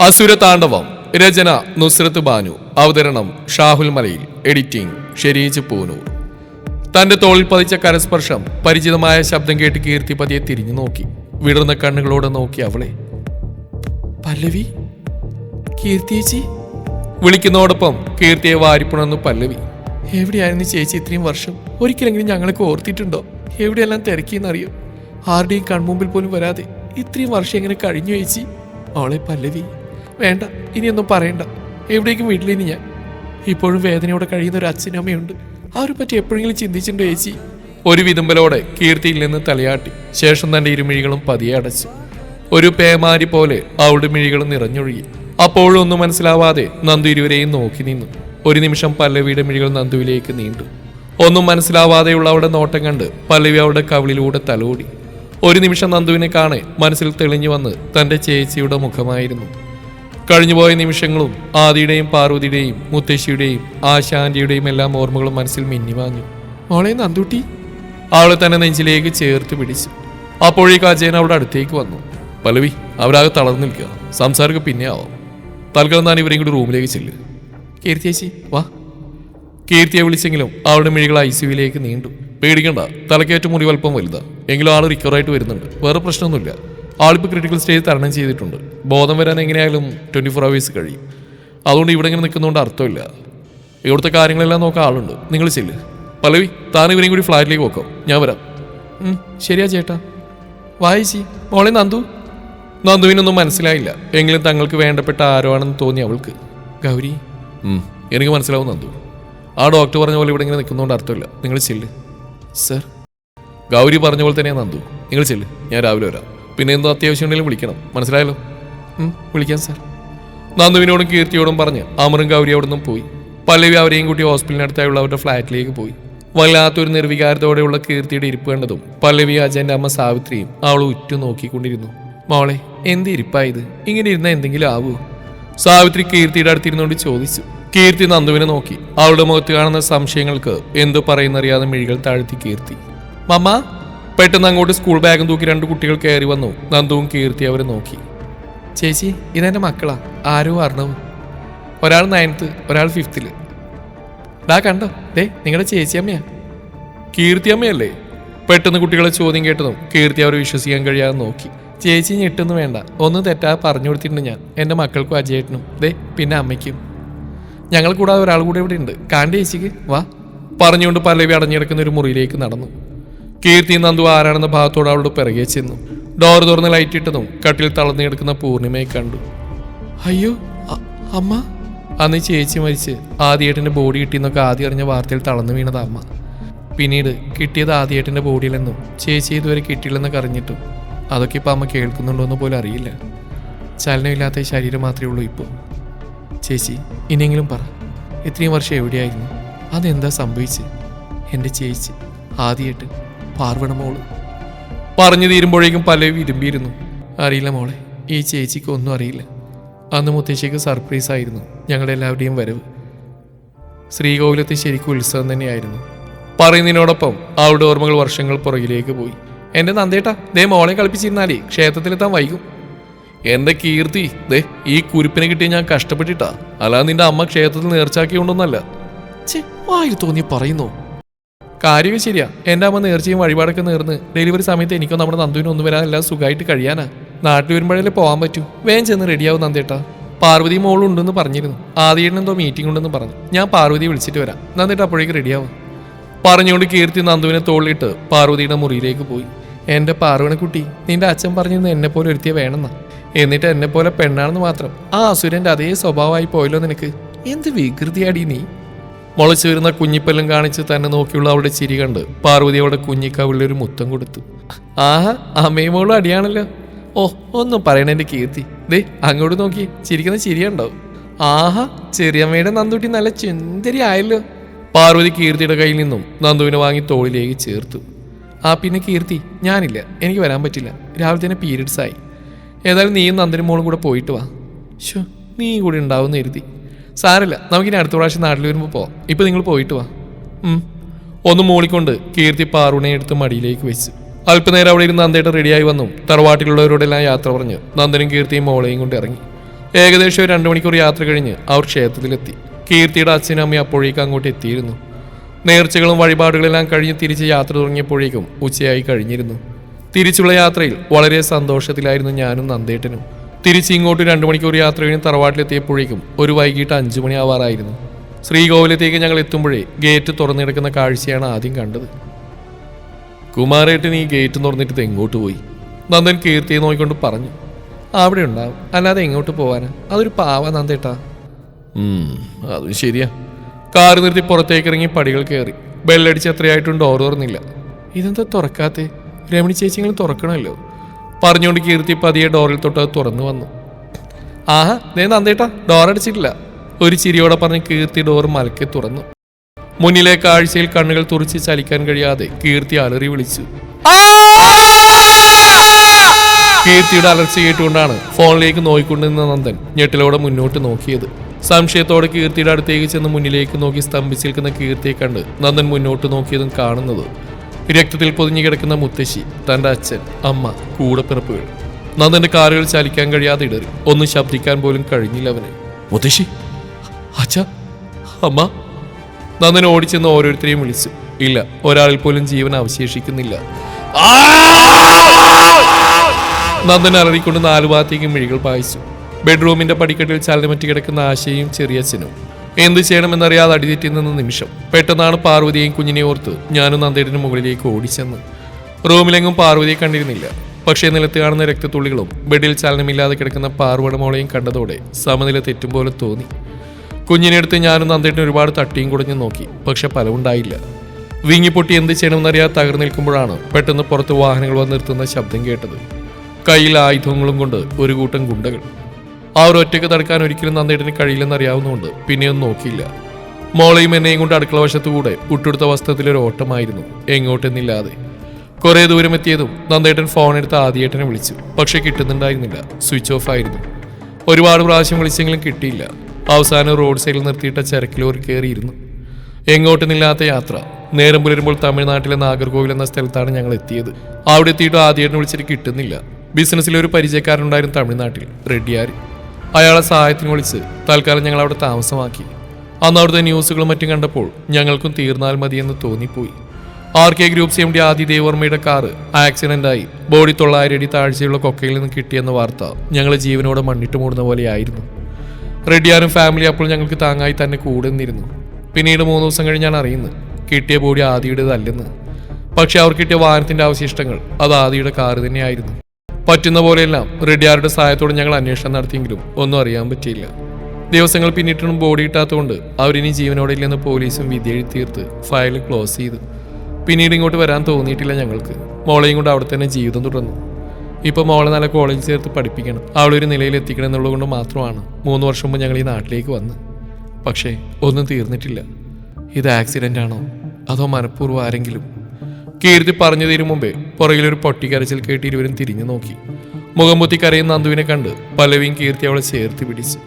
അസുര താണ്ഡവം രചന നുസ്രത്ത് ബാനു. അവതരണം ഷാഹുൽ മലയിൽ. എഡിറ്റിംഗ് ഷെരീജ് പൂനൂർ. തന്റെ തോളിൽ പതിച്ച കരസ്പർശം പരിചിതമായ ശബ്ദം കേട്ട് കീർത്തി പതിയെ തിരിഞ്ഞു നോക്കി. വിടർന്ന കണ്ണുകളോടെ നോക്കി അവളെ. പല്ലവി? കീർത്തിയേച്ചി? വിളിക്കുന്നതോടൊപ്പം കീർത്തിയെ വാരിപ്പുണർന്നു പല്ലവി. എവിടെയായിരുന്നു ചേച്ചി ഇത്രയും വർഷം? ഒരിക്കലെങ്കിലും ഞങ്ങൾക്ക് ഓർത്തിട്ടുണ്ടോ? എവിടെയെല്ലാം തിരക്കിയെന്നറിയോ? ആരുടെയും കൺമുമ്പിൽ പോലും വരാതെ ഇത്രയും വർഷം എങ്ങനെ കഴിഞ്ഞു ചേച്ചി? അവളെ പല്ലവി. വേണ്ട ഇനിയൊന്നും പറയണ്ട. എവിടേക്കും വീട്ടിലിനി ഞാൻ. ഇപ്പോഴും വേദനയോടെ കഴിയുന്ന ഒരു അച്ഛനമ്മയുണ്ട് അവരെ പറ്റി എപ്പോഴെങ്കിലും ചിന്തിച്ചിട്ടുണ്ടോ ചേച്ചി? ഒരു വിതുമ്പലോടെ കീർത്തിയിൽ നിന്ന് തലയാട്ടി. ശേഷം തന്റെ ഇരുമിഴികളും പതിയെ അടച്ചു. ഒരു പേമാരി പോലെ അവളുടെ മിഴികൾ നിറഞ്ഞൊഴുകി. അപ്പോഴും ഒന്നും മനസ്സിലാവാതെ നന്ദു ഇരുവരെയും നോക്കി നിന്നു. ഒരു നിമിഷം പല്ലവിയുടെ മിഴികൾ നന്ദുവിലേക്ക് നീണ്ടു. ഒന്നും മനസ്സിലാവാതെയുള്ള അവളുടെ നോട്ടം കണ്ട് പല്ലവി അവളുടെ കവിളിലൂടെ തലോടി. ഒരു നിമിഷം നന്ദുവിനെ കാണെ മനസ്സിൽ തെളിഞ്ഞു വന്ന് തന്റെ ചേച്ചിയുടെ മുഖമായിരുന്നു. കഴിഞ്ഞുപോയ നിമിഷങ്ങളും ആദിയുടെയും പാർവതിയുടെയും മുത്തശ്ശിയുടെയും ആശാന്റിയുടെയും എല്ലാം ഓർമ്മകളും മനസ്സിൽ മിന്നിമാഞ്ഞു മോളെ നന്ദുട്ടി. അവളെ തന്നെ നെഞ്ചിലേക്ക് ചേർത്ത് പിടിച്ചു. അപ്പോഴേക്ക് അജയൻ അവളുടെ അടുത്തേക്ക് വന്നു. പലവി അവരാകെ തളർന്നു നിൽക്കുക. സംസാരമൊക്കെ പിന്നെ ആവാം. തൽക്കാലം താൻ ഇവരെയും കൂടി റൂമിലേക്ക് ചെല്ല്. കീർത്തി ചേച്ചി വാ. കീർത്തിയെ വിളിച്ചെങ്കിലും അവളുടെ മിഴികൾ ഐ സിയുവിലേക്ക് നീണ്ടു. പേടിക്കണ്ട തലക്കേറ്റ മുറിവ് അല്പം വലുതാ. എങ്കിലും ആൾ റിക്കവർ ആയിട്ട് വരുന്നുണ്ട്. വേറെ പ്രശ്നമൊന്നുമില്ല. ആളിപ്പോൾ ക്രിട്ടിക്കൽ സ്റ്റേജ് തരണം ചെയ്തിട്ടുണ്ട്. ബോധം വരാൻ എങ്ങനെയായാലും ട്വന്റി ഫോർ അവേഴ്സ് കഴിയും. അതുകൊണ്ട് ഇവിടെ ഇങ്ങനെ നിൽക്കുന്നതുകൊണ്ട് അർത്ഥമില്ല. ഇവിടുത്തെ കാര്യങ്ങളെല്ലാം നോക്കാൻ ആളുണ്ട്. നിങ്ങൾ ചെല്ല്. പലവി താൻ ഇവരെയും കൂടി ഫ്ലാറ്റിലേക്ക് പോക്കാം. ഞാൻ വരാം. ശരിയാ ചേട്ടാ. വായിച്ചി മോളെ നന്ദു. നന്ദുവിനൊന്നും മനസ്സിലായില്ല. എങ്കിലും തങ്ങൾക്ക് വേണ്ടപ്പെട്ട ആരോ ആണെന്ന് തോന്നി അവൾക്ക്. ഗൗരി. എനിക്ക് മനസ്സിലാവും നന്ദു. ആ ഡോക്ടർ പറഞ്ഞ പോലെ ഇവിടെ ഇങ്ങനെ നിൽക്കുന്നതുകൊണ്ട് അർത്ഥമില്ല. നിങ്ങൾ ചെല്ല്. സർ. ഗൗരി പറഞ്ഞ പോലെ തന്നെയാണ് നന്ദു. നിങ്ങൾ ചെല്ല്. ഞാൻ രാവിലെ വരാം. പിന്നെ എന്തോ അത്യാവശ്യം ഉണ്ടെങ്കിലും വിളിക്കണം. മനസ്സിലായല്ലോ? വിളിക്കാം സാർ. നന്ദുവിനോടും കീർത്തിയോടും പറഞ്ഞ് അമറും ഗൗരി അവിടെ നിന്നും പോയി. പല്ലവി അവരെയും കൂട്ടി ഹോസ്പിറ്റലിനടുത്തായുള്ള അവരുടെ ഫ്ലാറ്റിലേക്ക് പോയി. വല്ലാത്തൊരു നിർവികാരത്തോടെയുള്ള കീർത്തിയുടെ ഇരിപ്പ് കണ്ടതും പല്ലവി അജയന്റെ അമ്മ സാവിത്രിയും അവൾ ഉറ്റു നോക്കിക്കൊണ്ടിരുന്നു മോളെ എന്ത് ഇരിപ്പായത്? ഇങ്ങനെ ഇരുന്ന എന്തെങ്കിലും ആവുമോ സാവിത്രി കീർത്തിയുടെ അടുത്തിരുന്നുകൊണ്ട് ചോദിച്ചു. കീർത്തി നന്ദുവിനെ നോക്കി. അവളുടെ മുഖത്ത് കാണുന്ന സംശയങ്ങൾക്ക് എന്തു പറയുന്നറിയാതെ മിഴികൾ താഴ്ത്തി കീർത്തി. മമ്മ പെട്ടെന്ന് അങ്ങോട്ട് സ്കൂൾ ബാഗും തൂക്കി രണ്ട് കുട്ടികൾ കയറി വന്നു. നന്ദുവും കീർത്തി അവരെ നോക്കി. ചേച്ചി ഇതെന്റെ മക്കളാ. ആരോ അർണവും ഒരാൾ നയൻത്ത് ഒരാൾ ഫിഫ്തിൽ ഡാ കണ്ടോ? ദേ നിങ്ങളുടെ ചേച്ചി അമ്മയാ. കീർത്തി അമ്മയല്ലേ? പെട്ടെന്ന് കുട്ടികളെ ചോദ്യം കേട്ടതും കീർത്തി അവരെ വിശ്വസിക്കാൻ കഴിയാതെ നോക്കി. ചേച്ചി ഞെട്ടൊന്നും വേണ്ട. ഒന്നും തെറ്റാ പറഞ്ഞു കൊടുത്തിട്ടുണ്ട് ഞാൻ. എന്റെ മക്കൾക്കും അജയേട്ടനും. ദേ പിന്നെ അമ്മയ്ക്കും. ഞങ്ങൾ കൂടാതെ ഒരാൾ കൂടെ ഇവിടെ ഉണ്ട്. കാണ്ട ചേച്ചിക്ക്? വാ. പറഞ്ഞുകൊണ്ട് പല്ലവി അടഞ്ഞിടക്കുന്ന ഒരു മുറിയിലേക്ക് നടന്നു. കീർത്തി നന്ദു ആരാണെന്ന ഭാഗത്തോട് അവളുടെ പിറകെ ചെന്നു. ഡോർ തുറന്ന് ലൈറ്റ് ഇട്ടതും കട്ടിൽ തളർന്നു കിടക്കുന്ന പൂർണിമയെ കണ്ടു. അയ്യോ അമ്മ? അന്ന് ചേച്ചി മരിച്ച് ആദ്യേട്ടന്റെ ബോഡി കിട്ടിയെന്നൊക്കെ ആദ്യം അറിഞ്ഞ വാർത്തയിൽ തളർന്നു വീണത് അമ്മ. പിന്നീട് കിട്ടിയത് ആദ്യേട്ടന്റെ ബോഡിയിലെന്നും ചേച്ചി ഇതുവരെ കിട്ടിയില്ലെന്നൊക്കെ അറിഞ്ഞിട്ടും അതൊക്കെ ഇപ്പം അമ്മ കേൾക്കുന്നുണ്ടോ എന്ന് പോലും അറിയില്ല. ചലനമില്ലാത്ത ശരീരം മാത്രമേ ഉള്ളൂ ഇപ്പോൾ ചേച്ചി ഇനിയെങ്കിലും പറ. ഇത്രയും വർഷം എവിടെയായിരുന്നു? അതെന്താ സംഭവിച്ചത് എന്റെ ചേച്ചി ആദ്യമായിട്ട് പാർവണ മോൾ. പറഞ്ഞു തീരുമ്പോഴേക്കും പലരും ഇരുമ്പിയിരുന്നു. അറിയില്ല മോളെ ഈ ചേച്ചിക്ക് ഒന്നും അറിയില്ല. അന്ന് മുത്തശ്ശിക്ക് സർപ്രൈസ് ആയിരുന്നു ഞങ്ങളുടെ എല്ലാവരുടെയും വരവ്. ശ്രീകോവിലത്തെ ശരിക്കും ഉത്സവം തന്നെയായിരുന്നു. പറയുന്നതിനോടൊപ്പം അവളുടെ ഓർമ്മകൾ വർഷങ്ങൾ പുറകിലേക്ക് പോയി. എന്റെ നന്ദേട്ടാ ദേ മോളെ കളിപ്പിച്ചിരുന്നാലേ ക്ഷേത്രത്തിലെത്താൻ വൈകും. എന്റെ കീർത്തി ദേ ഈ കുരിപ്പിനെ കിട്ടിയ ഞാൻ കഷ്ടപ്പെട്ടിട്ടാ. അല്ലാതെ നിന്റെ അമ്മ ക്ഷേത്രത്തിൽ നേർച്ചാക്കിയോണ്ടൊന്നല്ല വായിൽ തോന്നി പറയുന്നു? കാര്യമൊക്കെ ശരിയാ. എന്റെ അമ്മ നേർച്ചയും വഴിപാടൊക്കെ നേർന്ന് ഡെലിവറി സമയത്ത് എനിക്കോ നമ്മുടെ നന്ദുവിനും ഒന്നും വരാൻ എല്ലാം സുഖമായിട്ട് കഴിയാനാ. നാട്ടിൽ വരുമ്പോഴല്ലേ പോകാൻ പറ്റൂ. വേഗം ചെന്ന് റെഡിയാവും നന്ദേട്ടാ. പാർവതി മോളും ഉണ്ടെന്ന് പറഞ്ഞിരുന്നു. ആദ്യേട്ടനെന്തോ മീറ്റിംഗ് ഉണ്ടെന്ന് പറഞ്ഞു. ഞാൻ പാർവതി വിളിച്ചിട്ട് വരാം. നന്ദേട്ടാ അപ്പോഴേക്ക് റെഡിയാവും പറഞ്ഞുകൊണ്ട് കീർത്തി നന്ദുവിനെ തോളിലിട്ട് പാർവതിയുടെ മുറിയിലേക്ക് പോയി. എന്റെ പാർവണക്കുട്ടി നിന്റെ അച്ഛൻ പറഞ്ഞിരുന്നു എന്നെ പോലെ ഒരുത്തിയെ വേണമെന്നാ. എന്നിട്ട് എന്നെ പോലെ പെണ്ണാണെന്ന് മാത്രം. ആ അസുരന്റെ അതേ സ്വഭാവമായി പോയല്ലോ നിനക്ക്. എന്ത് വികൃതിയാടി നീ. മുളച്ചു വരുന്ന കുഞ്ഞിപ്പല്ലും കാണിച്ച് തന്നെ നോക്കിയുള്ള അവളുടെ ചിരി കണ്ട് പാർവതി അവളുടെ കുഞ്ഞിക്കവിളിൽ ഒരു മുത്തം കൊടുത്തു. ആഹാ അമ്മയും മോളും അടിയാണല്ലോ. ഓ ഒന്നും പറയണ എന്റെ കീർത്തി. ദേ അങ്ങോട്ട് നോക്കി ചിരിക്കുന്ന ചിരിയുണ്ടോ ആഹാ ചെറിയമ്മയുടെ നന്ദുട്ടി നല്ല ചുന്തരി ആയല്ലോ. പാർവതി കീർത്തിയുടെ കയ്യിൽ നിന്നും നന്ദുവിനെ വാങ്ങി തോളിലേക്ക് ചേർത്തു. ആ പിന്നെ കീർത്തി ഞാനില്ല എനിക്ക് വരാൻ പറ്റില്ല. രാവിലെ തന്നെ പീരീഡ്സ് ആയി ഏതായാലും നീയും നന്ദനും മോളും കൂടെ പോയിട്ട് വാ. ഷോ നീ കൂടി ഉണ്ടാവുമെന്ന് കരുതി സാരമില്ല നമുക്കിനി അടുത്ത പ്രാവശ്യം നാട്ടിൽ വരുമ്പോൾ പോവാം. ഇപ്പം നിങ്ങൾ പോയിട്ട് വാ. ഒന്ന് മൂളിക്കൊണ്ട് കീർത്തി പാറുണെ എടുത്ത് മടിയിലേക്ക് വെച്ച്. അല്പനേരം അവിടെ ഇരുന്ന് നന്ദേട്ട റെഡിയായി വന്നു. തറവാട്ടിലുള്ളവരോടെല്ലാം യാത്ര പറഞ്ഞ്. നന്ദനും കീർത്തിയും മോളെയും കൊണ്ട് ഇറങ്ങി. ഏകദേശം രണ്ടു മണിക്കൂർ യാത്ര കഴിഞ്ഞ് അവർ ക്ഷേത്രത്തിലെത്തി. കീർത്തിയുടെ അച്ഛനും അമ്മയും അപ്പോഴേക്കും അങ്ങോട്ട് എത്തിയിരുന്നു. നേർച്ചകളും വഴിപാടുകളെല്ലാം കഴിഞ്ഞ് തിരിച്ച് യാത്ര തുടങ്ങിയപ്പോഴേക്കും ഉച്ചയായി കഴിഞ്ഞിരുന്നു. തിരിച്ചുള്ള യാത്രയിൽ വളരെ സന്തോഷത്തിലായിരുന്നു ഞാനും നന്ദേട്ടനും. തിരിച്ച് ഇങ്ങോട്ട് രണ്ടു മണിക്കൂർ യാത്ര കഴിഞ്ഞ് തറവാട്ടിലെത്തിയപ്പോഴേക്കും ഒരു വൈകിട്ട് അഞ്ചു മണിയാവാറായിരുന്നു. ശ്രീകോവിലത്തേക്ക് ഞങ്ങൾ എത്തുമ്പോഴേ ഗേറ്റ് തുറന്നിടക്കുന്ന കാഴ്ചയാണ് ആദ്യം കണ്ടത്. കുമാരേട്ടൻ ഈ ഗേറ്റ് തുറന്നിട്ട് എങ്ങോട്ട് പോയി? നന്ദൻ കീർത്തിയെ നോക്കിക്കൊണ്ട് പറഞ്ഞു. അവിടെ ഉണ്ടാവും. അല്ലാതെ എങ്ങോട്ട് പോവാനാ? അതൊരു പാവ നന്ദേട്ടാ. അതും ശരിയാ. കാർ നിർത്തി പുറത്തേക്ക് ഇറങ്ങി പടികൾ കയറി. ബെല്ലടിച്ച് എത്രയായിട്ടും ഡോർ തുറന്നില്ല. ഇതെന്താ തുറക്കാത്തേ? രമണി ചേച്ചിങ്ങൾ തുറക്കണമല്ലോ. പറഞ്ഞുകൊണ്ട് കീർത്തി പതിയെ ഡോറിൽ തൊട്ട് തുറന്നു വന്നു. ആഹാ ദേ നന്ദേട്ടാ ഡോർ അടിച്ചിട്ടില്ല. ഒരു ചിരിയോടെ പറഞ്ഞ് കീർത്തി ഡോർ മലക്കി തുറന്നു. മുന്നിലെ കാഴ്ചയിൽ കണ്ണുകൾ തുറച്ച് ചലിക്കാൻ കഴിയാതെ കീർത്തി അലറി വിളിച്ചു. കീർത്തിയുടെ അലർച്ച കേട്ടുകൊണ്ടാണ് ഫോണിലേക്ക് നോക്കിക്കൊണ്ടിരുന്ന നന്ദൻ ഞെട്ടിലോടെ മുന്നോട്ട് നോക്കിയത്. സംശയത്തോടെ കീർത്തിയുടെ അടുത്തേക്ക് ചെന്ന് മുന്നിലേക്ക് നോക്കി സ്തംഭിച്ചിരിക്കുന്ന കീർത്തിയെ കണ്ട് നന്ദൻ മുന്നോട്ട് നോക്കിയതും കാണുന്നത് രക്തത്തിൽ പൊതിഞ്ഞു കിടക്കുന്ന മുത്തശ്ശി തന്റെ അച്ഛൻ അമ്മ കൂടപ്പിറപ്പുകൾ നന്ദന്റെ കാലുകൾ ചലിക്കാൻ കഴിയാതെ ഇടറി. ഒന്ന് ശബ്ദിക്കാൻ പോലും കഴിഞ്ഞില്ല അവന്. മുത്തശ്ശി അച്ഛ അമ്മ. നന്ദൻ ഓടിച്ചെന്ന് ഓരോരുത്തരെയും വിളിച്ചു. ഇല്ല ഒരാളിൽ പോലും ജീവൻ അവശേഷിക്കുന്നില്ല. നന്ദൻ അലറിക്കൊണ്ട് നാലു ഭാഗത്തേക്കും മിഴികൾ പായിച്ചു. ബെഡ്റൂമിന്റെ പടിക്കെട്ടിൽ ചലനമറ്റി കിടക്കുന്ന ആശയും ചെറിയച്ഛനും. എന്ത് ചെയ്യണമെന്നറിയാതെ അടിതെറ്റി നിന്ന നിമിഷം പെട്ടെന്നാണ് പാർവതിയെയും കുഞ്ഞിനെ ഓർത്ത് ഞാനും നന്ദേടിന് മുകളിലേക്ക് ഓടിച്ചെന്ന്. റൂമിലെങ്ങും പാർവതിയെ കണ്ടിരുന്നില്ല. പക്ഷേ നിലത്ത് കാണുന്ന രക്തത്തുള്ളികളും ബെഡിൽ ചലനമില്ലാതെ കിടക്കുന്ന പാർവടമോളെയും കണ്ടതോടെ സമനില തെറ്റും പോലെ തോന്നി. കുഞ്ഞിനെ അടുത്ത് ഞാനും നന്ദേട്ടിന് ഒരുപാട് തട്ടിയും കുടഞ്ഞു നോക്കി. പക്ഷെ ഫലമുണ്ടായില്ല. വിങ്ങിപ്പൊട്ടി എന്ത് ചെയ്യണമെന്നറിയാതെ തകർന്നു നിൽക്കുമ്പോഴാണ് പെട്ടെന്ന് പുറത്ത് വാഹനങ്ങൾ വന്ന് നിർത്തുന്ന ശബ്ദം കേട്ടത്. കയ്യിൽ ആയുധങ്ങളും കൊണ്ട് ഒരു കൂട്ടം ഗുണ്ടകൾ. അവർ ഒറ്റയ്ക്ക് തടുക്കാൻ ഒരിക്കലും നന്ദേട്ടന് കഴിയില്ലെന്ന് അറിയാവുന്നതുകൊണ്ട് പിന്നെയൊന്നും നോക്കിയില്ല. മോളെയും എന്നെയും കൊണ്ട് അടുക്കള വശത്തുകൂടെ ഉട്ടെടുത്ത വസ്ത്രത്തിലൊരു ഓട്ടമായിരുന്നു. എങ്ങോട്ടെന്നില്ലാതെ. കുറേ ദൂരം എത്തിയതും നന്ദേട്ടൻ ഫോൺ എടുത്ത് ആദ്യേട്ടനെ വിളിച്ചു. പക്ഷെ കിട്ടുന്നുണ്ടായിരുന്നില്ല. സ്വിച്ച് ഓഫ് ആയിരുന്നു. ഒരുപാട് പ്രാവശ്യം വിളിച്ചെങ്കിലും കിട്ടിയില്ല. അവസാനം റോഡ് സൈഡിൽ നിർത്തിയിട്ട ചരക്കിലോറി കയറിയിരുന്നു. എങ്ങോട്ടുമില്ലാത്ത യാത്ര. നേരം പുലരുമ്പോൾ തമിഴ്നാട്ടിലെ നാഗർകോവിൽ എന്ന സ്ഥലത്താണ് ഞങ്ങൾ എത്തിയത്. അവിടെ എത്തിയിട്ട് ആദ്യേട്ടനെ വിളിച്ചിട്ട് കിട്ടുന്നില്ല. ബിസിനസ്സിലെ ഒരു പരിചയക്കാരുണ്ടായിരുന്നു തമിഴ്നാട്ടിൽ. റെഡ്ഡിയാർ അയാളെ സഹായത്തിന് വിളിച്ച് തൽക്കാലം ഞങ്ങൾ അവിടെ താമസമാക്കി. അന്ന് അവിടുത്തെ ന്യൂസുകളും മറ്റും കണ്ടപ്പോൾ ഞങ്ങൾക്കും തീർന്നാൽ മതിയെന്ന് തോന്നിപ്പോയി. R K groups M D Aadi ദേവർമ്മയുടെ car ആക്സിഡന്റായി ബോഡി തൊള്ളായിരം അടി താഴ്ചയുള്ള കൊക്കയിൽ നിന്ന് കിട്ടിയെന്ന വാർത്ത ഞങ്ങളെ ജീവനോട് മണ്ണിട്ട് മൂടുന്ന പോലെയായിരുന്നു. റെഡിയാനും ഫാമിലി അപ്പോൾ ഞങ്ങൾക്ക് താങ്ങായി തന്നെ കൂടെ നിന്നിരുന്നു പിന്നീട് മൂന്ന് ദിവസം കഴിഞ്ഞാണ് അറിയുന്നത് കിട്ടിയ ബോഡി ആദിയുടേതല്ലെന്ന്. പക്ഷെ അവർ കിട്ടിയ വാഹനത്തിന്റെ അവശിഷ്ടങ്ങൾ അത് ആദിയുടെ കാറ് തന്നെയായിരുന്നു. പറ്റുന്ന പോലെയെല്ലാം. റെഡ്ഡിയാരുടെ സഹായത്തോടെ ഞങ്ങൾ അന്വേഷണം നടത്തിയെങ്കിലും ഒന്നും അറിയാൻ പറ്റിയില്ല. ദിവസങ്ങൾ പിന്നിട്ടും ബോഡി കിട്ടാത്തതുകൊണ്ട് അവരിനി ജീവനോടെ ഇല്ലെന്ന് പോലീസും വിധി തീർത്ത് ഫയൽ ക്ലോസ് ചെയ്തു. പിന്നീട് ഇങ്ങോട്ട് വരാൻ തോന്നിയിട്ടില്ല ഞങ്ങൾക്ക്. മോളെയും കൊണ്ട് അവിടെ തന്നെ ജീവിതം തുടർന്നു. ഇപ്പോൾ മോളെ നല്ല കോളേജിൽ ചേർത്ത് പഠിപ്പിക്കണം. അവളൊരു നിലയിൽ എത്തിക്കണം എന്നുള്ളതുകൊണ്ട് മാത്രമാണ് മൂന്ന് വർഷം മുമ്പ് ഞങ്ങൾ ഈ നാട്ടിലേക്ക് വന്ന്. പക്ഷേ ഒന്നും തീർന്നിട്ടില്ല. ഇത് ആക്സിഡന്റ് ആണോ? അതോ മനഃപൂർവം ആരെങ്കിലും കീർത്തി പറഞ്ഞു തീരും മുമ്പേ പുറകിലൊരു പൊട്ടിക്കരച്ചിൽ കേട്ട് ഇരുവരും തിരിഞ്ഞു നോക്കി. മുഖം പൊത്തി കരയുന്ന നന്ദുവിനെ കണ്ട് പലവിയും കീർത്തി അവളെ ചേർത്ത് പിടിച്ച്.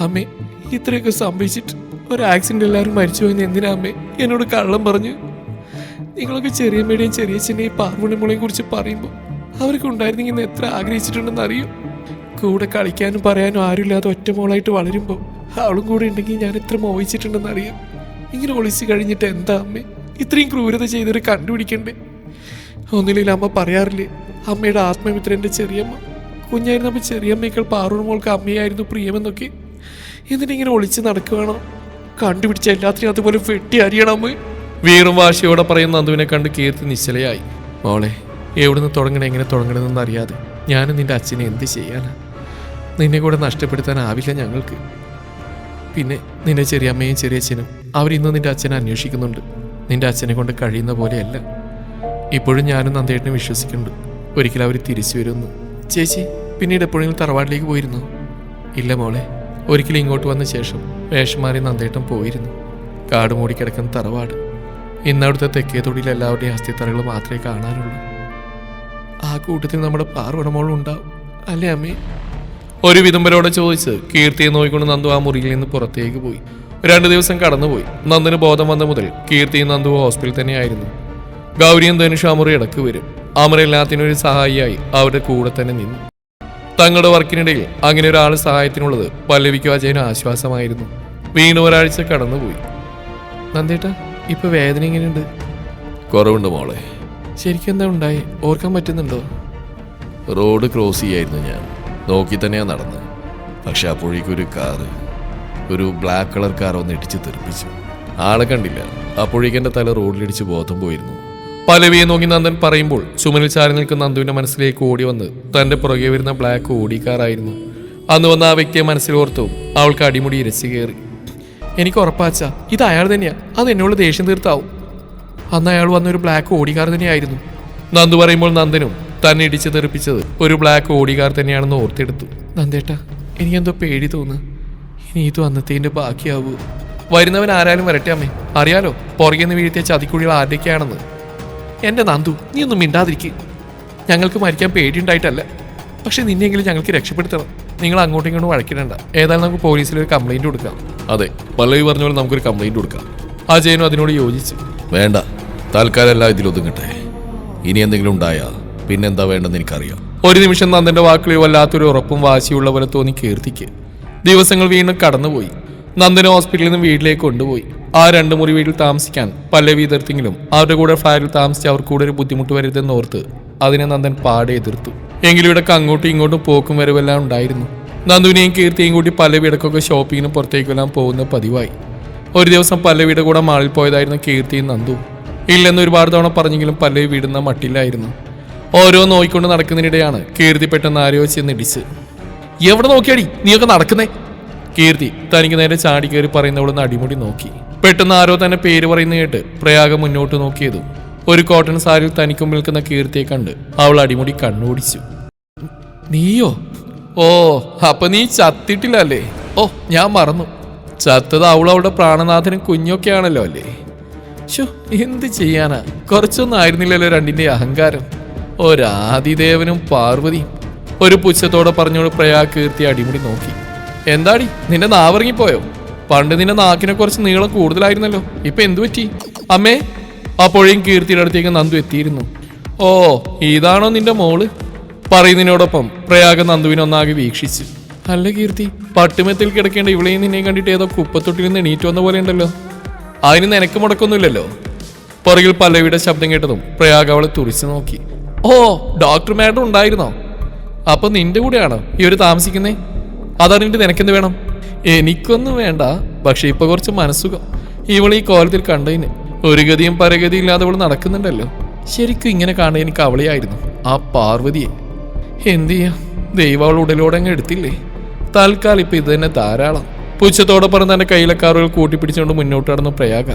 അമ്മേ ഇത്രയൊക്കെ സംഭവിച്ചിട്ട് ഒരു ആക്സിഡന്റ് എല്ലാവരും മരിച്ചു പോയെന്ന് എന്തിനാ അമ്മേ? എന്നോട് കള്ളം പറഞ്ഞു? നിങ്ങളൊക്കെ ചെറിയ മേടിയും ചെറിയ ചെന്നൈ പാർവണിമുളയും കുറിച്ച് പറയുമ്പോൾ അവർക്ക് ഉണ്ടായിരുന്നെങ്കിൽ എത്ര ആഗ്രഹിച്ചിട്ടുണ്ടെന്ന് അറിയും? കൂടെ കളിക്കാനും പറയാനും ആരുമില്ലാതെ ഒറ്റ മോളായിട്ട് വളരുമ്പോൾ അവളും കൂടെ ഉണ്ടെങ്കിൽ ഞാൻ എത്ര മോഹിച്ചിട്ടുണ്ടെന്ന് അറിയാം. ഇങ്ങനെ ഒളിച്ചു കഴിഞ്ഞിട്ട് എന്താ അമ്മേ? ഇത്രയും ക്രൂരത ചെയ്തൊരു കണ്ടുപിടിക്കണ്ടേ? ഒന്നില്ലെങ്കിൽ അമ്മ പറയാറില്ലേ അമ്മയുടെ ആത്മമിത്രന്റെ ചെറിയമ്മ. കുഞ്ഞായിരുന്നപ്പോൾ ചെറിയമ്മയേക്കാൾ പാറൂർ മോൾക്ക് അമ്മയായിരുന്നു പ്രിയമെന്നൊക്കെ. എന്നിട്ടിങ്ങനെ ഒളിച്ച് നടക്കുകയാണോ കണ്ടുപിടിച്ച എല്ലാത്തിനും അതുപോലെ വെട്ടി അറിയണം അമ്മ. വീറും വാശിയോടെ പറയുന്ന നന്ദുവിനെ കണ്ട് കീർത്തി നിശ്ചലയായി. മോളെ എവിടുന്ന് തുടങ്ങണേ എങ്ങനെ തുടങ്ങണമെന്ന് അറിയാതെ ഞാനും നിന്റെ അച്ഛനെ എന്ത് ചെയ്യാനാ? നിന്നെ കൂടെ നഷ്ടപ്പെടുത്താനാവില്ല ഞങ്ങൾക്ക്. പിന്നെ നിന്റെ ചെറിയമ്മയും ചെറിയച്ഛനും അവരിന്ന് നിന്റെ അച്ഛനെ അന്വേഷിക്കുന്നുണ്ട്. നിന്റെ അച്ഛനെ കൊണ്ട് കഴിയുന്ന പോലെയല്ല. ഇപ്പോഴും ഞാനും നന്ദേട്ടനെ വിശ്വസിക്കുന്നുണ്ട്. ഒരിക്കലും അവർ തിരിച്ചു വരുന്നു. ചേച്ചി പിന്നീട് എപ്പോഴെങ്കിലും തറവാട്ടിലേക്ക് പോയിരുന്നു? ഇല്ല മോളെ. ഒരിക്കലും ഇങ്ങോട്ട് വന്ന ശേഷം വേഷം മാറി നന്ദേട്ടൻ പോയിരുന്നു. കാട് മൂടിക്കിടക്കുന്ന തറവാട്. ഇന്നവിടുത്തെ തെക്കേ തൊടിയിൽ എല്ലാവരുടെയും അസ്ഥിത്തറകൾ മാത്രമേ കാണാനുള്ളൂ. ആ കൂട്ടത്തിൽ നമ്മുടെ പാർവടമോളും ഉണ്ടാവും. അല്ലേ അമ്മേ? ഒരു വിതുമ്പലോടെ ചോദിച്ച് കീർത്തിയെ നോക്കിക്കൊണ്ട് നന്ദു ആ മുറിയിൽ നിന്ന് പുറത്തേക്ക് പോയി. രണ്ടു ദിവസം കടന്നുപോയി. നന്ദിന് ബോധം വന്ന മുതൽ കീർത്തി നന്ദു ഹോസ്പിറ്റലിൽ തന്നെയായിരുന്നു. ഗൗരിയും ധനുഷ് അമുറി മുറി ഇടയ്ക്ക് വരും. അമർ എല്ലാത്തിനും ഒരു സഹായിയായി അവരുടെ കൂടെ തന്നെ നിന്നു. തങ്ങളുടെ വർക്കിനിടയിൽ അങ്ങനെ ഒരാൾ സഹായത്തിനുള്ളത് പല്ലവിക്കും അജയനും ആശ്വാസമായിരുന്നു. വീണ്ടും ഒരാഴ്ച കടന്നുപോയി. നന്ദേട്ട ഇപ്പൊ വേദന എങ്ങനെയുണ്ട്? കുറവുണ്ട് മോളെ. ശരിക്കും എന്താ ഉണ്ടായി? ഓർക്കാൻ പറ്റുന്നുണ്ടോ? റോഡ് ക്രോസ് ചെയ്യായിരുന്നു ഞാൻ. നോക്കി തന്നെയാ നടന്നത്. പക്ഷെ അപ്പോഴേക്കൊരു കാറ് ഒരു ബ്ലാക്ക് കളർ കാർ ഒന്ന് ഇടിച്ച് തെറിപ്പിച്ചു. ആളെ കണ്ടില്ല. അപ്പോഴേക്കും എന്റെ തല റോഡിലിടിച്ച് ബോധം പോയിരുന്നു. പലവിയെ നോക്കി നന്ദൻ പറയുമ്പോൾ ചുമലിൽ ചാരി നിൽക്കുന്ന നന്ദുവിന്റെ മനസ്സിലേക്ക് ഓടി വന്ന് തന്റെ പുറകെ വരുന്ന ബ്ലാക്ക് ഓടിക്കാറായിരുന്നു അന്ന് വന്ന ആ വ്യക്തിയെ മനസ്സിലോർത്തു അവൾക്ക് അടിമുടി ഇരച്ചു കയറി. എനിക്ക് ഉറപ്പാച്ച ഇത് അയാൾ തന്നെയാ. അത് എന്നോട് ദേഷ്യം തീർത്താവും. അന്ന് അയാൾ വന്ന ഒരു ബ്ലാക്ക് ഓടിക്കാർ തന്നെയായിരുന്നു. നന്ദു പറയുമ്പോൾ നന്ദനും തന്നെ ഇടിച്ച് തെറിപ്പിച്ചത് ഒരു ബ്ലാക്ക് ഓടിക്കാർ തന്നെയാണെന്ന് ഓർത്തെടുത്തു. നന്ദേട്ടാ എനിക്കെന്തോ പേടി തോന്നുന്നു. ഇനി ഇത് അന്നത്തേന്റെ ബാക്കിയാവൂ വരുന്നവൻ ആരായാലും വരട്ടെ അമ്മേ. അറിയാലോ പുറകെ നിന്ന് വീഴ്ത്തിയ ചതിക്കുഴികൾ ആരുടെയൊക്കെയാണെന്ന്. എന്റെ നന്ദു നീ ഒന്നും മിണ്ടാതിരിക്കേ. ഞങ്ങൾക്ക് മരിക്കാൻ പേടിയുണ്ടായിട്ടല്ല. പക്ഷെ നിന്നെങ്കിലും ഞങ്ങൾക്ക് രക്ഷപ്പെടുത്തണം. നിങ്ങൾ അങ്ങോട്ടും ഇങ്ങോട്ടും വഴക്കിടണ്ട. ഏതായാലും നമുക്ക് പോലീസിൽ ഒരു കംപ്ലൈന്റ് കൊടുക്കാം. അതെ പല്ലവി പറഞ്ഞ പോലെ നമുക്കൊരു കംപ്ലൈന്റ് കൊടുക്കാം. അജയനും അതിനോട് യോജിച്ച്. വേണ്ട തൽക്കാലം എല്ലാം ഇതിലൊതുങ്ങട്ടെ ഇനി എന്തെങ്കിലും ഉണ്ടായാ പിന്നെന്താ വേണ്ടെന്ന് എനിക്കറിയാം. ഒരു നിമിഷം നന്ദന്റെ വാക്കുകളിൽ വല്ലാത്തൊരു ഉറപ്പും വാശിയുള്ള പോലെ തോന്നി കീർത്തിക്ക്. ദിവസങ്ങൾ വീണ്ടും കടന്നുപോയി. നന്ദനെ ഹോസ്പിറ്റലിൽ നിന്ന് വീട്ടിലേക്ക് കൊണ്ടുപോയി. ആ രണ്ട് മുറി വീട്ടിൽ താമസിക്കാൻ പല്ലവി എതിർത്തെങ്കിലും അവരുടെ കൂടെ ഫ്ലാറ്റിൽ താമസിച്ച് അവർക്ക് കൂടെ ഒരു ബുദ്ധിമുട്ട് വരരുതെന്ന് ഓർത്ത് അതിനെ നന്ദൻ പാടെ എതിർത്തു. എങ്കിലും ഇവിടെ അങ്ങോട്ടും ഇങ്ങോട്ടും പോക്കും വരവെല്ലാം ഉണ്ടായിരുന്നു. നന്ദുവിനെയും കീർത്തിയും കൂട്ടി പല്ലവി ഇടയ്ക്കൊക്കെ ഷോപ്പിങ്ങിനും പുറത്തേക്കെല്ലാം പോകുന്ന പതിവായി. ഒരു ദിവസം പല്ലവിയുടെ കൂടെ മാളിൽ പോയതായിരുന്നു കീർത്തിയും നന്ദു ഇല്ലെന്ന് ഒരുപാട് തവണ പറഞ്ഞെങ്കിലും പല്ലവി വിടുന്ന മട്ടില്ലായിരുന്നു ഓരോ നോയിക്കൊണ്ട് നടക്കുന്നതിനിടെയാണ് കീർത്തി പെട്ടെന്ന് ആരോ ചെന്നിടിച്ച് എവിടെ നോക്കിയാടി? നീയൊക്കെ നടക്കുന്നേ. കീർത്തി തനിക്ക് നേരെ ചാടി കയറി പറയുന്നവളെന്ന് അടിമുടി നോക്കി. പെട്ടെന്ന് ആരോ തന്നെ പേര് പറയുന്ന കേട്ട് പ്രയാഗം മുന്നോട്ട് നോക്കിയതും ഒരു കോട്ടൺ സാരിയിൽ തനിക്ക് നിൽക്കുന്ന കീർത്തിയെ കണ്ട് അവൾ അടിമുടി കണ്ണോടിച്ചു. നീയോ? ഓ അപ്പൊ നീ ചത്തിട്ടില്ല അല്ലേ ഓ ഞാൻ മറന്നു. ചത്തത് അവൾ അവളുടെ പ്രാണനാഥനും കുഞ്ഞൊക്കെയാണല്ലോ അല്ലേ? ഷോ എന്ത് ചെയ്യാനാ? കുറച്ചൊന്നും ആയിരുന്നില്ലല്ലോ രണ്ടിന്റെ അഹങ്കാരം. ഒരാദിദേവനും പാർവതിയും. ഒരു പുച്ഛത്തോടെ പറഞ്ഞോട് പ്രയാ കീർത്തി അടിമുടി നോക്കി. എന്താടി നിന്റെ നാവിറങ്ങിപ്പോയോ? പണ്ട് നിന്റെ നാക്കിനെ കുറച്ച് നീളം കൂടുതലായിരുന്നല്ലോ. ഇപ്പൊ എന്തു പറ്റി? അമ്മേ അപ്പോഴേയും കീർത്തിയുടെ അടുത്തേക്ക് നന്ദു എത്തിയിരുന്നു. ഓ ഇതാണോ നിന്റെ മോൾ? പറയുന്നതിനോടൊപ്പം പ്രയാഗ നന്ദുവിനെ ഒന്നാകെ വീക്ഷിച്ചു. അല്ല കീർത്തി പട്ടുമെത്തിൽ കിടക്കേണ്ട ഇവളെയും നിന്നെയും കണ്ടിട്ട് ഏതോ കുപ്പത്തൊട്ടിൽ നിന്ന് എണീറ്റ് വന്ന പോലെ ഉണ്ടല്ലോ. അതിന് നിനക്ക് മുടക്കൊന്നുമില്ലല്ലോ. പുറകിൽ പല്ലവിയുടെ ശബ്ദം കേട്ടതും പ്രയാഗ് അവളെ തുറിച്ചു നോക്കി. ഓ ഡോക്ടർ മാഡം ഉണ്ടായിരുന്നോ? അപ്പൊ നിന്റെ കൂടെയാണ് ഒരു താമസിക്കുന്നേ? അതറിഞ്ഞിട്ട് നിനക്കെന്ത് വേണം? എനിക്കൊന്നും വേണ്ട പക്ഷെ ഇപ്പൊ കുറച്ച് മനസ്സുഖം. ഇവൾ ഈ കോലത്തിൽ കണ്ടതിന് ഒരു ഗതിയും പരഗതിയും ഇല്ലാതെ അവൾ നടക്കുന്നുണ്ടല്ലോ. ശരിക്കും ഇങ്ങനെ കാണാൻ എനിക്ക് അവളെയായിരുന്നു ആ പാർവതിയെ. എന്തു ചെയ്യാം? ദൈവം അവൾ ഉടലോടെ അങ്ങ് എടുത്തില്ലേ? തൽക്കാലം ഇപ്പൊ ഇത് തന്നെ ധാരാളം. പുച്ഛത്തോടെ പറഞ്ഞ തന്റെ കയ്യിലെ കാറുകൾ കൂട്ടിപ്പിടിച്ചുകൊണ്ട് മുന്നോട്ട് നടന്നു പ്രയാഗ.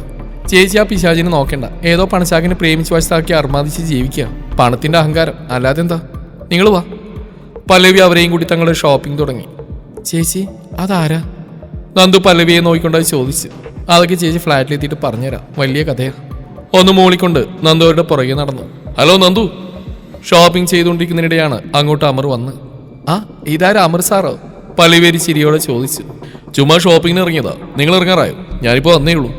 ചേച്ചി ആ പിശാചിനെ നോക്കണ്ട. ഏതോ പണശാഖിനെ പ്രേമിച്ച് വശത്താക്കി അർമാദിച്ച് ജീവിക്കുക. പണത്തിന്റെ അഹങ്കാരം. അല്ലാതെ എന്താ നിങ്ങൾ വാ. പല്ലവി അവരെയും കൂടി തങ്ങളുടെ ഷോപ്പിംഗ് തുടങ്ങി. ചേച്ചി അതാരാ? നന്ദു പല്ലവിയെ നോക്കിക്കൊണ്ട് അത് ചോദിച്ചു അതൊക്കെ ചേച്ചി ഫ്ലാറ്റിലെത്തിയിട്ട് പറഞ്ഞുതരാം. വലിയ കഥയാ. ഒന്ന് മൂളിക്കൊണ്ട് നന്ദു അവരുടെ പുറകെ നടന്നു. ഹലോ നന്ദു. ഷോപ്പിംഗ് ചെയ്തുകൊണ്ടിരിക്കുന്നതിനിടെയാണ് അങ്ങോട്ട് അമർ വന്ന്. ആ ഇതാരാ അമർ സാറോ? പല്ലവേരി ചിരിയോടെ ചോദിച്ചു. ചുമ്മാ ഷോപ്പിങ്ങിന് ഇറങ്ങിയതാ. നിങ്ങൾ ഇറങ്ങാറായോ? ഞാനിപ്പോൾ വന്നേ ഉള്ളൂ.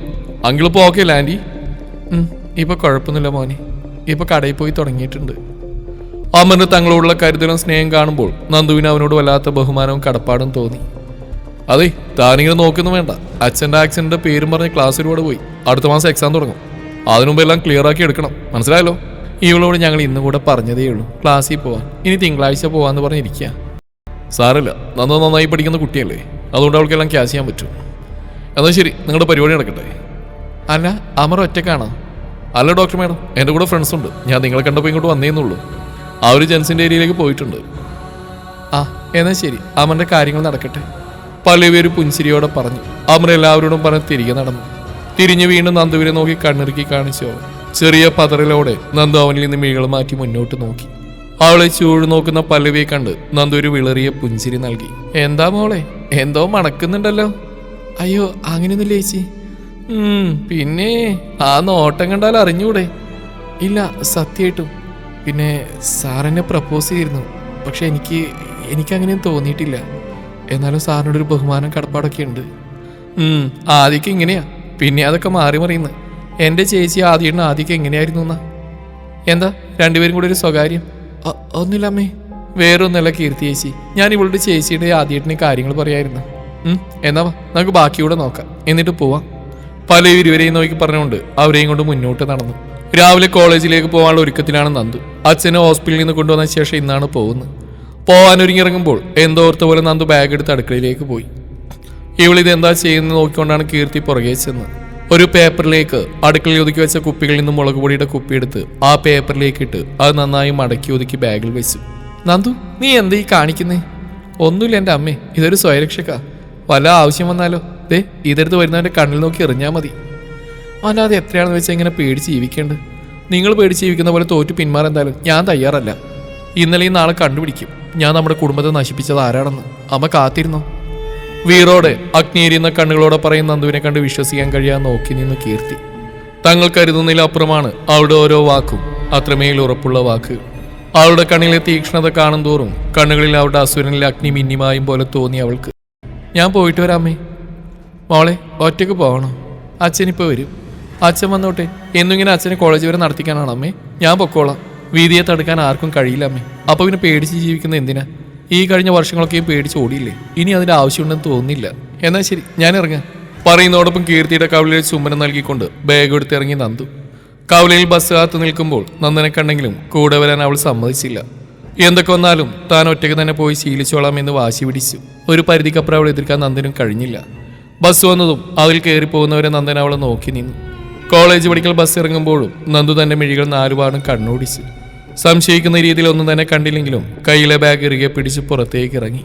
അങ്കിളിപ്പോൾ ഓക്കെ അല്ലേ ആന്റി? ഇപ്പോൾ ഇപ്പൊ കുഴപ്പമൊന്നുമില്ല മോനെ. ഇപ്പോൾ കടയിൽ പോയി തുടങ്ങിയിട്ടുണ്ട്. അമറിന് തങ്ങളോടുള്ള കരുതലും സ്നേഹം കാണുമ്പോൾ നന്ദുവിന് അവനോട് വല്ലാത്ത ബഹുമാനവും കടപ്പാടും തോന്നി. അതെ താനിങ്ങനെ നോക്കുന്നു വേണ്ട. അച്ഛന്റെ ആക്സിഡന്റെ പേരും പറഞ്ഞ് ക്ലാസ് ഒരുപാട് പോയി. അടുത്ത മാസം എക്സാം തുടങ്ങും. അതിനുമുമ്പ് എല്ലാം ക്ലിയർ ആക്കി എടുക്കണം. മനസ്സിലായല്ലോ? ഇവളോട് ഞങ്ങൾ ഇന്നും കൂടെ പറഞ്ഞതേ ഉള്ളൂ. ക്ലാസ്സിൽ പോവാൻ. ഇനി തിങ്കളാഴ്ച പോവാന്ന് പറഞ്ഞിരിക്കുക സാരല്ല നന്ന നന്നായി പഠിക്കുന്ന കുട്ടിയല്ലേ. അതുകൊണ്ട് അവൾക്കെല്ലാം ക്യാഷ് ചെയ്യാൻ പറ്റും. എന്നാൽ ശരി നിങ്ങളുടെ പരിപാടി നടക്കട്ടെ. അല്ല അമർ ഒറ്റക്കാണോ അല്ല ഡോക്ടർ മാഡം. എന്റെ കൂടെ ഫ്രണ്ട്സ് ഉണ്ട്. ഞാൻ നിങ്ങളെ കണ്ടപ്പോൾ ഇങ്ങോട്ട് വന്നേന്നുള്ളൂ ആ ഒരു ജെൻസിന്റെ ഏരിയയിലേക്ക് പോയിട്ടുണ്ട്. ആ എന്നാ ശരി. അമറിന്റെ കാര്യങ്ങൾ നടക്കട്ടെ. പല്ലവി പേര് പുഞ്ചിരിയോടെ പറഞ്ഞു. അമർ എല്ലാവരോടും പറഞ്ഞ് തിരികെ നടന്നു. തിരിഞ്ഞു വീണ്ടും നന്ദുവിനെ നോക്കി കണ്ണിറുക്കി കാണിച്ചു അവൻ. ചെറിയ പതറലോടെ നന്ദു അവനിൽ നിന്ന് മീകൾ മാറ്റി മുന്നോട്ട് നോക്കി. അവളെ ചൂട് നോക്കുന്ന പല്ലവിയെ കണ്ട് നന്ദു ഒരു വിളറിയ പുഞ്ചിരി നൽകി. എന്താ മോളെ? എന്തോ മണക്കുന്നുണ്ടല്ലോ. അയ്യോ അങ്ങനെയൊന്നുമില്ല ചേച്ചി. പിന്നെ ആ നോട്ടം കണ്ടാൽ അറിഞ്ഞൂടെ. ഇല്ല സത്യമായിട്ടും പിന്നെ സാറിനെ പ്രപ്പോസ് ചെയ്തിരുന്നു. പക്ഷെ എനിക്ക് എനിക്കങ്ങനെയും തോന്നിയിട്ടില്ല. എന്നാലും സാറിനോടൊരു ബഹുമാനം കടപ്പാടൊക്കെ ഉണ്ട്. ആദ്യക്ക് ആദ്യമൊക്കെ ഇങ്ങനെയാ. പിന്നെ അതൊക്കെ മാറി മറിയുന്നു. എന്റെ ചേച്ചി ആദ്യം ആദ്യമൊക്കെ എങ്ങനെയായിരുന്നു എന്നാ? എന്താ? രണ്ടുപേരും കൂടെ ഒരു സ്വകാര്യം? ഒന്നുമില്ല അമ്മേ. വേറൊന്നുമല്ല കീർത്തി ചേച്ചി. ഞാൻ ഇവളുടെ ചേച്ചിയുടെ ആദ്യമായിട്ടിന് കാര്യങ്ങൾ പറയായിരുന്നു. എന്നാ നമുക്ക് ബാക്കിയൂടെ നോക്കാം. എന്നിട്ട് പോവാം. പല ഇരുവരെയും നോക്കി പറഞ്ഞുകൊണ്ട് അവരെയും കൊണ്ട് മുന്നോട്ട് നടന്നു. രാവിലെ കോളേജിലേക്ക് പോകാനുള്ള ഒരുക്കത്തിലാണ് നന്ദു. അച്ഛനെ ഹോസ്പിറ്റലിൽ നിന്ന് കൊണ്ടുവന്ന ശേഷം ഇന്നാണ് പോകുന്നത്. എന്തോ എന്തോർത്ത പോലെ നന്ദു ബാഗ് എടുത്ത് അടുക്കളയിലേക്ക് പോയി. ഇവളിത് എന്താ ചെയ്യുന്നത് നോക്കിക്കൊണ്ടാണ് കീർത്തി പുറകെ ചെന്ന് ഒരു പേപ്പറിലേക്ക് അടുക്കളയിൽ ഒതുക്കി വെച്ച കുപ്പികളിൽ നിന്ന് മുളക് പൊടിയുടെ കുപ്പിയെടുത്ത് ആ പേപ്പറിലേക്ക് ഇട്ട് അത് നന്നായി മടക്കി ഒതുക്കി ബാഗിൽ വെച്ചു. നന്ദു നീ എന്താ ഈ കാണിക്കുന്നേ? ഒന്നുമില്ല എന്റെ അമ്മേ ഇതൊരു സ്വയരക്ഷക്ക. വല്ല ആവശ്യം വന്നാലോ? ദേ ഇതെടുത്ത് വരുന്നവന്റെ കണ്ണിൽ നോക്കി എറിഞ്ഞാൽ മതി. അല്ലാതെ എത്രയാണെന്ന് വെച്ചാൽ ഇങ്ങനെ പേടിച്ച് ജീവിക്കേണ്ടത്? നിങ്ങൾ പേടിച്ച് ജീവിക്കുന്ന പോലെ തോറ്റു പിന്മാറെന്തായാലും ഞാൻ തയ്യാറല്ല. ഇന്നലെയും നാളെ കണ്ടുപിടിക്കും. ഞാൻ നമ്മുടെ കുടുംബത്തെ നശിപ്പിച്ചത് ആരാണെന്ന്. അമ്മ കാത്തിരുന്നു? വീറോടെ അഗ്നിയേരിയുന്ന കണ്ണുകളോടെ പറയുന്ന നന്ദുവിനെ കണ്ട് വിശ്വസിക്കാൻ കഴിയാൻ നോക്കി നിന്ന് കീർത്തി. തങ്ങൾ കരുതുന്നതിലപ്പുറമാണ് അവളുടെ ഓരോ വാക്കും. അത്രമേൽ ഉറപ്പുള്ള വാക്ക്. അവളുടെ കണ്ണിലെ തീക്ഷ്ണത കാണും തോറും കണ്ണുകളിൽ അവളുടെ അസുരനിലെ അഗ്നി മിന്നിമായും പോലെ തോന്നി അവൾക്ക്. ഞാൻ പോയിട്ട് വരാമേ മോളെ ഒറ്റയ്ക്ക് പോകണം? അച്ഛനിപ്പോൾ വരും. അച്ഛൻ വന്നോട്ടെ. എന്നിങ്ങനെ അച്ഛനെ കോളേജ് വരെ നടത്തിക്കാനാണ് അമ്മേ. ഞാൻ പൊക്കോളാം. വീതിയെ തടുക്കാൻ ആർക്കും കഴിയില്ല അമ്മേ. അപ്പൊ പിന്നെ പേടിച്ച് ജീവിക്കുന്ന എന്തിനാ? ഈ കഴിഞ്ഞ വർഷങ്ങളൊക്കെയും പേടിച്ച് ഓടിയില്ലേ? ഇനി അതിന്റെ ആവശ്യമുണ്ടെന്ന് തോന്നുന്നില്ല. എന്നാൽ ശരി ഞാൻ ഇറങ്ങാം. പറയുന്നതോടൊപ്പം കീർത്തിയുടെ കവലയിൽ ചുമനം നൽകിക്കൊണ്ട് ബാഗ് എടുത്ത് ഇറങ്ങി നന്ദു. കവലയിൽ ബസ് കാത്തു നിൽക്കുമ്പോൾ നന്ദനെ കണ്ടെങ്കിലും കൂടെ വരാൻ അവൾ സമ്മതിച്ചില്ല. എന്തൊക്കെ വന്നാലും താൻ ഒറ്റയ്ക്ക് തന്നെ പോയി ശീലിച്ചോളാം എന്ന് വാശി പിടിച്ചു. ഒരു പരിധിക്കപ്പുറം അവൾ എതിർക്കാൻ നന്ദനും കഴിഞ്ഞില്ല. ബസ് വന്നതും അതിൽ കയറി പോകുന്നവരെ നന്ദൻ അവളെ നോക്കി നിന്നു. കോളേജ് പഠിക്കൽ ബസ് ഇറങ്ങുമ്പോഴും നന്ദു തന്റെ മിഴികൾ നാലുപാടും കണ്ണോടിച്ചു. സംശയിക്കുന്ന രീതിയിൽ ഒന്നും തന്നെ കണ്ടില്ലെങ്കിലും കയ്യിലെ ബാഗ് ഇറുകെ പിടിച്ച് പുറത്തേക്ക് ഇറങ്ങി.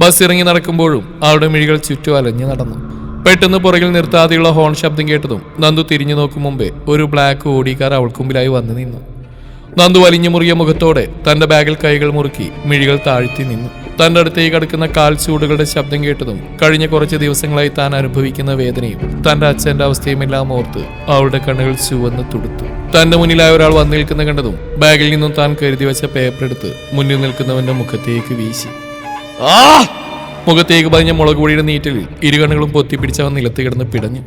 ബസ് ഇറങ്ങി നടക്കുമ്പോഴും അവളുടെ മിഴികൾ ചുറ്റും അലഞ്ഞു നടന്നു. പെട്ടെന്ന് പുറകിൽ നിർത്താതെയുള്ള ഹോൺ ശബ്ദം കേട്ടതും നന്ദു തിരിഞ്ഞു നോക്കും മുമ്പേ ഒരു ബ്ലാക്ക് ഓടിക്കാർ അവൾക്ക് മുമ്പിലായി വന്നു നിന്നു. നന്ദു വലിഞ്ഞു മുറിയ മുഖത്തോടെ തന്റെ ബാഗിൽ കൈകൾ മുറുക്കി മിഴികൾ താഴ്ത്തി നിന്നു. തന്റെ അടുത്തേക്ക് അടുക്കുന്ന കാൽ ചൂടുകളുടെ ശബ്ദം കേട്ടതും കഴിഞ്ഞ കുറച്ച് ദിവസങ്ങളായി താൻ അനുഭവിക്കുന്ന വേദനയും തന്റെ അച്ഛന്റെ അവസ്ഥയും എല്ലാം ഓർത്ത് അവളുടെ കണ്ണുകൾ ചുവന്ന് തുടുത്തു. തന്റെ മുന്നിലായ ഒരാൾ വന്നു നിൽക്കുന്ന കണ്ടതും ബാഗിൽ നിന്നും താൻ കരുതി വെച്ച പേപ്പർ എടുത്ത് മുന്നിൽ നിൽക്കുന്നവന്റെ മുഖത്തേക്ക് വീശി. ആ! മുഖത്തേക്ക് പതിഞ്ഞ മുളക് പൊടിയുടെ നീറ്റലിൽ ഇരുകണ്ണുകളും പൊത്തിപ്പിടിച്ച് അവൻ നിലത്ത് കിടന്ന് പിടഞ്ഞു.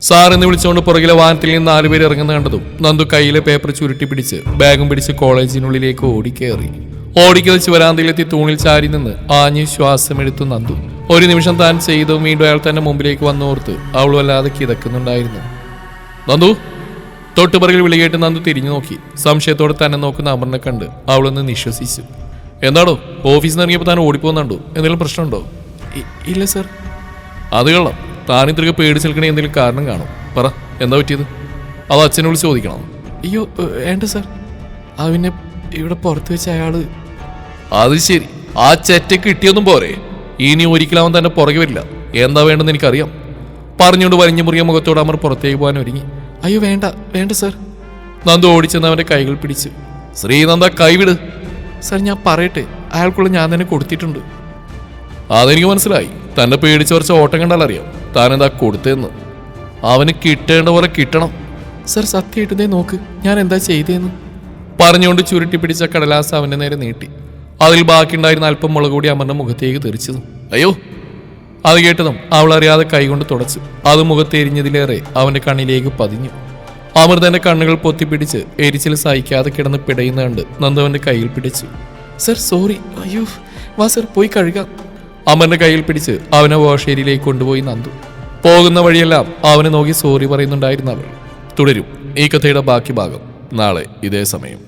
സാർ എന്ന് വിളിച്ചുകൊണ്ട് പുറകിലെ വാഹനത്തിൽ നിന്ന് നാലുപേർ ഇറങ്ങുന്ന കണ്ടതും നന്ദു കയ്യിലെ പേപ്പർ ചുരുട്ടി പിടിച്ച് ബാഗും പിടിച്ച് കോളേജിനുള്ളിലേക്ക് ഓടിക്കയറി ഓടിക്കതച്ച് വരാന്തയിലെത്തി തൂണിൽ ചാരി നിന്ന് ആഞ്ഞ് ശ്വാസമെടുത്തു നന്ദു. ഒരു നിമിഷം താൻ ചെയ്തു വീണ്ടും അയാൾ തന്റെ മുമ്പിലേക്ക് വന്നോർത്ത് അവൾ വല്ലാതെ കിതക്കുന്നുണ്ടായിരുന്നു. നന്ദു തൊട്ടുപറകിൽ വിളി കേട്ട് നന്ദു തിരിഞ്ഞു നോക്കി. സംശയത്തോടെ തന്നെ നോക്കുന്ന അമറിനെ കണ്ട് അവളൊന്ന് നിശ്വസിച്ചു. എന്താണോ ഓഫീസിൽ നിന്ന് ഇറങ്ങിയപ്പോൾ താൻ ഓടിപ്പോകുന്നുണ്ടോ എന്തെങ്കിലും പ്രശ്നമുണ്ടോ? ഇല്ല സർ. അത് കൊള്ളാം. താൻ ഇത്രയൊക്കെ പേടിച്ച് നിൽക്കണേ എന്തെങ്കിലും കാരണം കാണും. പറ എന്താ പറ്റിയത്? അത് അച്ഛനോട് ചോദിക്കണം? അയ്യോ വേണ്ട സർ. അവനെ ഇവിടെ പുറത്ത് വെച്ച് അയാൾ അത് ശരി. ആ ചെറ്റ കിട്ടിയൊന്നും പോരെ. ഇനി ഒരിക്കലും അവൻ തന്നെ പുറകെ വരില്ല. എന്താ വേണ്ടെന്ന് എനിക്കറിയാം. പറഞ്ഞുകൊണ്ട് വലിഞ്ഞു മുറിയ മുഖത്തോട് അമർ പുറത്തേക്ക് പോകാൻ ഒരുങ്ങി. അയ്യോ വേണ്ട വേണ്ട സർ. നന്ദു ഓടിച്ചെന്ന് അവന്റെ കൈകൾ പിടിച്ചു. ശ്രീനന്ദ കൈവിട്. സർ ഞാൻ പറയട്ടെ. അയാൾക്കുള്ള ഞാൻ തന്നെ കൊടുത്തിട്ടുണ്ട്. അതെനിക്ക് മനസ്സിലായി. തന്നെ പേടിച്ച് കുറച്ച് ഓട്ടം കണ്ടാൽ അറിയാം. എന്താ കൊടുത്തതെന്ന്. അവന് കിട്ടേണ്ട പോലെ കിട്ടണം. സർ സത്യമായിട്ടതേ നോക്ക്. ഞാൻ എന്താ ചെയ്തേന്ന്. പറഞ്ഞുകൊണ്ട് ചുരുട്ടി പിടിച്ച കടലാസ് അവന്റെ നേരെ നീട്ടി. അതിൽ ബാക്കിയുണ്ടായിരുന്ന അല്പം മുളക് കൂടി അമറിന്റെ മുഖത്തേക്ക് തെറിച്ചതും. അയ്യോ. അത് കേട്ടതും അവൾ അറിയാതെ കൈകൊണ്ട് തുടച്ചു അത് മുഖത്തെരിഞ്ഞതിലേറെ അവന്റെ കണ്ണിലേക്ക് പതിഞ്ഞു. അമൃതന്റെ കണ്ണുകൾ പൊത്തിപ്പിടിച്ച് എരിച്ചിൽ സഹിക്കാതെ കിടന്ന് പിടയുന്ന കണ്ട് നന്ദവന്റെ കയ്യിൽ പിടിച്ചു. Sir sorry. അയ്യോ. വാ സർ പോയി കഴുകാം. അമറിന്റെ കയ്യിൽ പിടിച്ച് അവനെ വാഷേരിയിലേക്ക് കൊണ്ടുപോയി നന്ദു. പോകുന്ന വഴിയെല്ലാം അവനെ നോക്കി സോറി പറയുന്നുണ്ടായിരുന്നു അവൾ തുടരും ഈ കഥയുടെ ബാക്കി ഭാഗം നാളെ ഇതേ സമയം.